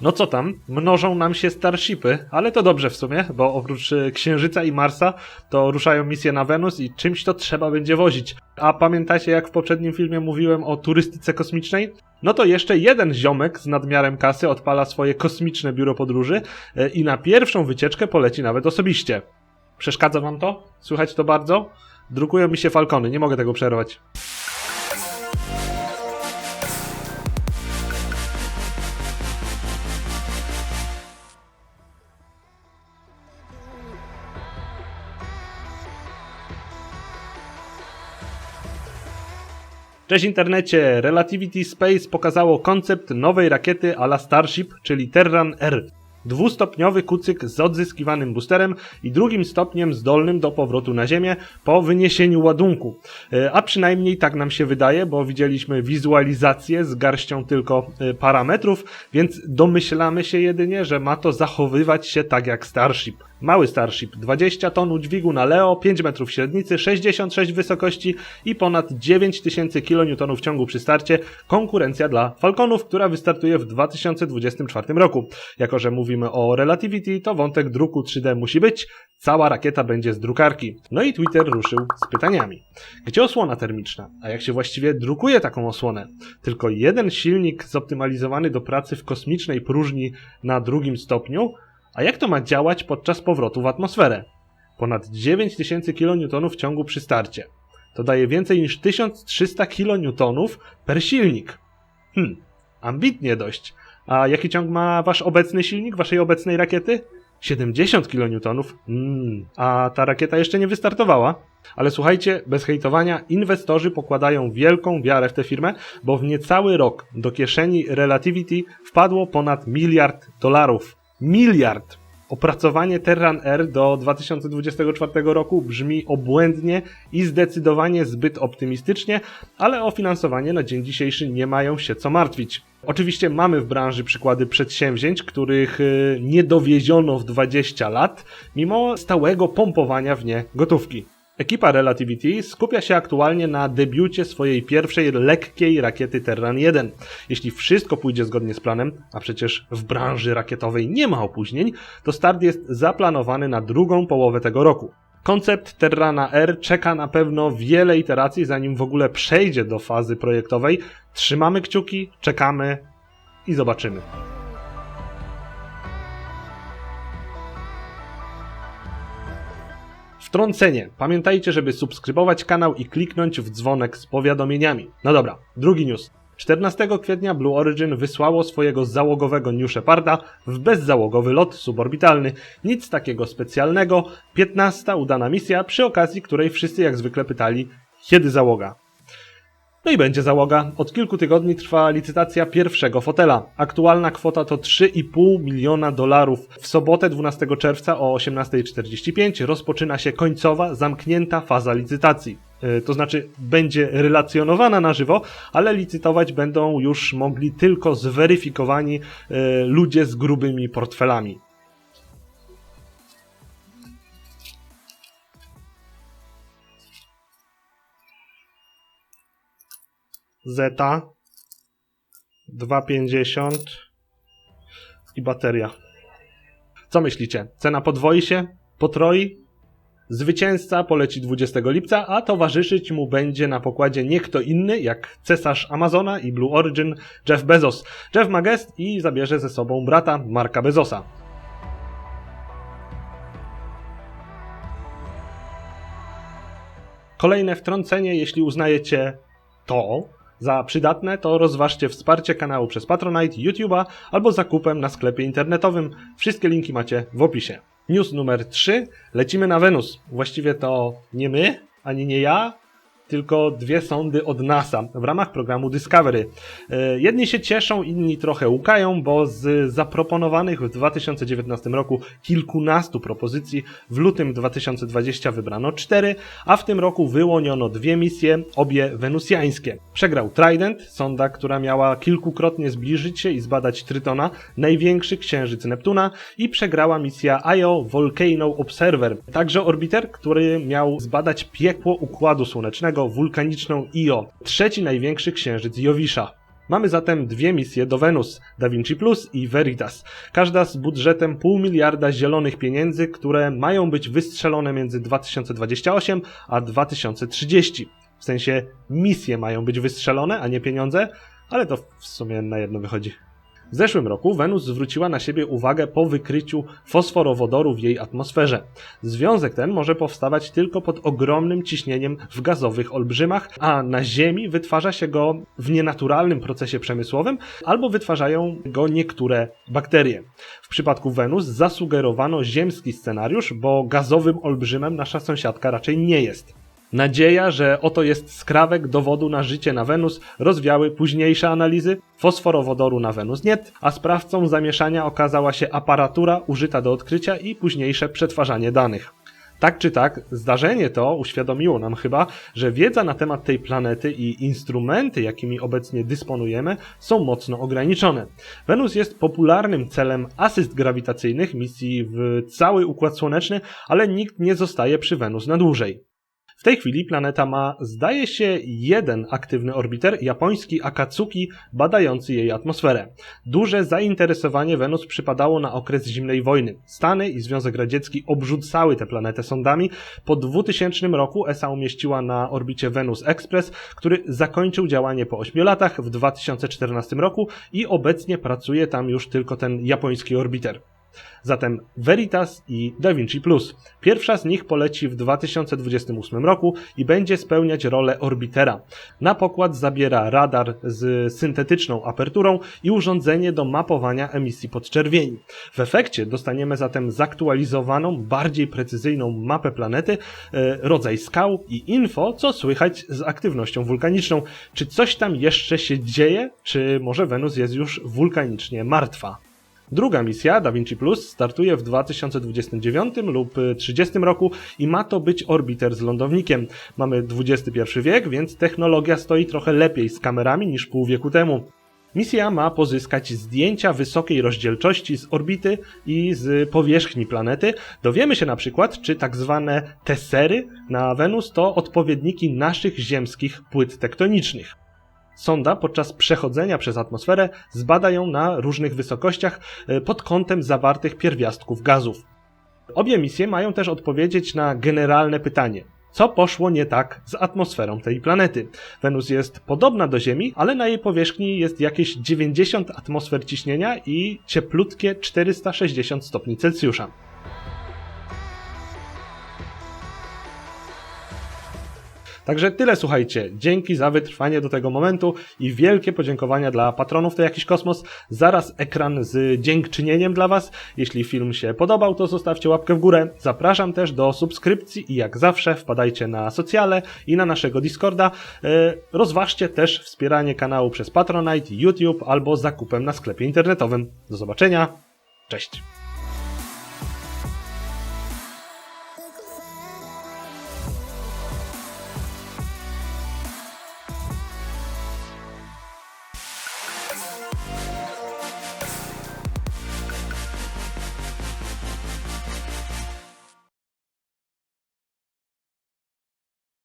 No co tam, mnożą nam się Starshipy, ale to dobrze w sumie, bo oprócz e, Księżyca i Marsa, to ruszają misje na Wenus i czymś to trzeba będzie wozić. A pamiętacie jak w poprzednim filmie mówiłem o turystyce kosmicznej? No to jeszcze jeden ziomek z nadmiarem kasy odpala swoje kosmiczne biuro podróży e, i na pierwszą wycieczkę poleci nawet osobiście. Przeszkadza wam to? Słychać to bardzo? Drukują mi się falkony, nie mogę tego przerwać. Cześć internecie! Relativity Space pokazało koncept nowej rakiety a la Starship, czyli Terran R. Dwustopniowy kucyk z odzyskiwanym boosterem i drugim stopniem zdolnym do powrotu na Ziemię po wyniesieniu ładunku. E, A przynajmniej tak nam się wydaje, bo widzieliśmy wizualizację z garścią tylko e, parametrów, więc domyślamy się jedynie, że ma to zachowywać się tak jak Starship. Mały Starship, 20 ton udźwigu na Leo, 5 metrów średnicy, 66 wysokości i ponad 9000 kN ciągu przy starcie. Konkurencja dla Falconów, która wystartuje w 2024 roku. Jako, że mówimy o Relativity, to wątek druku 3D musi być. Cała rakieta będzie z drukarki. No i Twitter ruszył z pytaniami. Gdzie osłona termiczna? A jak się właściwie drukuje taką osłonę? Tylko jeden silnik zoptymalizowany do pracy w kosmicznej próżni na drugim stopniu? A jak to ma działać podczas powrotu w atmosferę? Ponad 9000 kN w ciągu przy starcie. To daje więcej niż 1300 kN per silnik. Hmm, ambitnie dość. A jaki ciąg ma wasz obecny silnik, waszej obecnej rakiety? 70 kN. Mm, a ta rakieta jeszcze nie wystartowała. Ale słuchajcie, bez hejtowania, inwestorzy pokładają wielką wiarę w tę firmę, bo w niecały rok do kieszeni Relativity wpadło ponad miliard dolarów. Miliard! Opracowanie Terran R do 2024 roku brzmi obłędnie i zdecydowanie zbyt optymistycznie, ale o finansowanie na dzień dzisiejszy nie mają się co martwić. Oczywiście mamy w branży przykłady przedsięwzięć, których y, nie dowieziono w 20 lat, mimo stałego pompowania w nie gotówki. Ekipa Relativity skupia się aktualnie na debiucie swojej pierwszej lekkiej rakiety Terran 1. Jeśli wszystko pójdzie zgodnie z planem, a przecież w branży rakietowej nie ma opóźnień, to start jest zaplanowany na drugą połowę tego roku. Koncept Terrana R czeka na pewno wiele iteracji, zanim w ogóle przejdzie do fazy projektowej. Trzymamy kciuki, czekamy i zobaczymy. Wtrącenie. Pamiętajcie, żeby subskrybować kanał i kliknąć w dzwonek z powiadomieniami. No dobra, drugi news. 14 kwietnia Blue Origin wysłało swojego załogowego New Sheparda w bezzałogowy lot suborbitalny. Nic takiego specjalnego. 15 udana misja, przy okazji której wszyscy jak zwykle pytali, kiedy załoga. No i będzie załoga. Od kilku tygodni trwa licytacja pierwszego fotela. Aktualna kwota to 3,5 miliona dolarów. W sobotę 12 czerwca o 18.45 rozpoczyna się końcowa, zamknięta faza licytacji. Yy, To znaczy będzie relacjonowana na żywo, ale licytować będą już mogli tylko zweryfikowani yy, ludzie z grubymi portfelami. Zeta 2,50 i bateria. Co myślicie? Cena podwoi się? Potroi? Zwycięzca poleci 20 lipca, a towarzyszyć mu będzie na pokładzie nie kto inny jak cesarz Amazona i Blue Origin Jeff Bezos. Jeff ma gest i zabierze ze sobą brata Marka Bezosa. Kolejne wtrącenie, jeśli uznajecie to za przydatne, to rozważcie wsparcie kanału przez Patronite, YouTube'a albo zakupem na sklepie internetowym. Wszystkie linki macie w opisie. News numer 3. Lecimy na Wenus. Właściwie to nie my, ani nie ja, tylko dwie sondy od NASA w ramach programu Discovery. E, Jedni się cieszą, inni trochę łukają, bo z zaproponowanych w 2019 roku kilkunastu propozycji w lutym 2020 wybrano cztery, a w tym roku wyłoniono dwie misje, obie wenusjańskie. Przegrał Trident, sonda, która miała kilkukrotnie zbliżyć się i zbadać Trytona, największy księżyc Neptuna i przegrała misja IO Volcano Observer, także orbiter, który miał zbadać piekło Układu Słonecznego, wulkaniczną Io, trzeci największy księżyc Jowisza. Mamy zatem dwie misje do Wenus, Da Vinci Plus i Veritas. Każda z budżetem pół miliarda zielonych pieniędzy, które mają być wystrzelone między 2028 a 2030. W sensie misje mają być wystrzelone, a nie pieniądze, ale to w sumie na jedno wychodzi. W zeszłym roku Wenus zwróciła na siebie uwagę po wykryciu fosforowodoru w jej atmosferze. Związek ten może powstawać tylko pod ogromnym ciśnieniem w gazowych olbrzymach, a na Ziemi wytwarza się go w nienaturalnym procesie przemysłowym albo wytwarzają go niektóre bakterie. W przypadku Wenus zasugerowano ziemski scenariusz, bo gazowym olbrzymem nasza sąsiadka raczej nie jest. Nadzieja, że oto jest skrawek dowodu na życie na Wenus, rozwiały późniejsze analizy. Fosforowodoru na Wenus nie, a sprawcą zamieszania okazała się aparatura użyta do odkrycia i późniejsze przetwarzanie danych. Tak czy tak, zdarzenie to uświadomiło nam chyba, że wiedza na temat tej planety i instrumenty, jakimi obecnie dysponujemy, są mocno ograniczone. Wenus jest popularnym celem asyst grawitacyjnych misji w cały Układ Słoneczny, ale nikt nie zostaje przy Wenus na dłużej. W tej chwili planeta ma, zdaje się, jeden aktywny orbiter, japoński Akatsuki, badający jej atmosferę. Duże zainteresowanie Wenus przypadało na okres zimnej wojny. Stany i Związek Radziecki obrzucały tę planetę sondami. Po 2000 roku ESA umieściła na orbicie Venus Express, który zakończył działanie po 8 latach w 2014 roku i obecnie pracuje tam już tylko ten japoński orbiter. Zatem Veritas i DaVinci Plus. Pierwsza z nich poleci w 2028 roku i będzie spełniać rolę orbitera. Na pokład zabiera radar z syntetyczną aperturą i urządzenie do mapowania emisji podczerwieni. W efekcie dostaniemy zatem zaktualizowaną, bardziej precyzyjną mapę planety, e, rodzaj skał i info, co słychać z aktywnością wulkaniczną. Czy coś tam jeszcze się dzieje, czy może Wenus jest już wulkanicznie martwa? Druga misja, DaVinci Plus, startuje w 2029 lub 30 roku i ma to być orbiter z lądownikiem. Mamy XXI wiek, więc technologia stoi trochę lepiej z kamerami niż pół wieku temu. Misja ma pozyskać zdjęcia wysokiej rozdzielczości z orbity i z powierzchni planety. Dowiemy się na przykład, czy tak zwane tesery na Wenus to odpowiedniki naszych ziemskich płyt tektonicznych. Sonda podczas przechodzenia przez atmosferę zbada ją na różnych wysokościach e, pod kątem zawartych pierwiastków gazów. Obie misje mają też odpowiedzieć na generalne pytanie. Co poszło nie tak z atmosferą tej planety? Wenus jest podobna do Ziemi, ale na jej powierzchni jest jakieś 90 atmosfer ciśnienia i cieplutkie 460 stopni Celsjusza. Także tyle słuchajcie. Dzięki za wytrwanie do tego momentu i wielkie podziękowania dla patronów to jakiś kosmos. Zaraz ekran z dziękczynieniem dla Was. Jeśli film się podobał, to zostawcie łapkę w górę. Zapraszam też do subskrypcji i jak zawsze wpadajcie na socjale i na naszego Discorda. E, rozważcie też wspieranie kanału przez Patronite, YouTube albo zakupem na sklepie internetowym. Do zobaczenia. Cześć.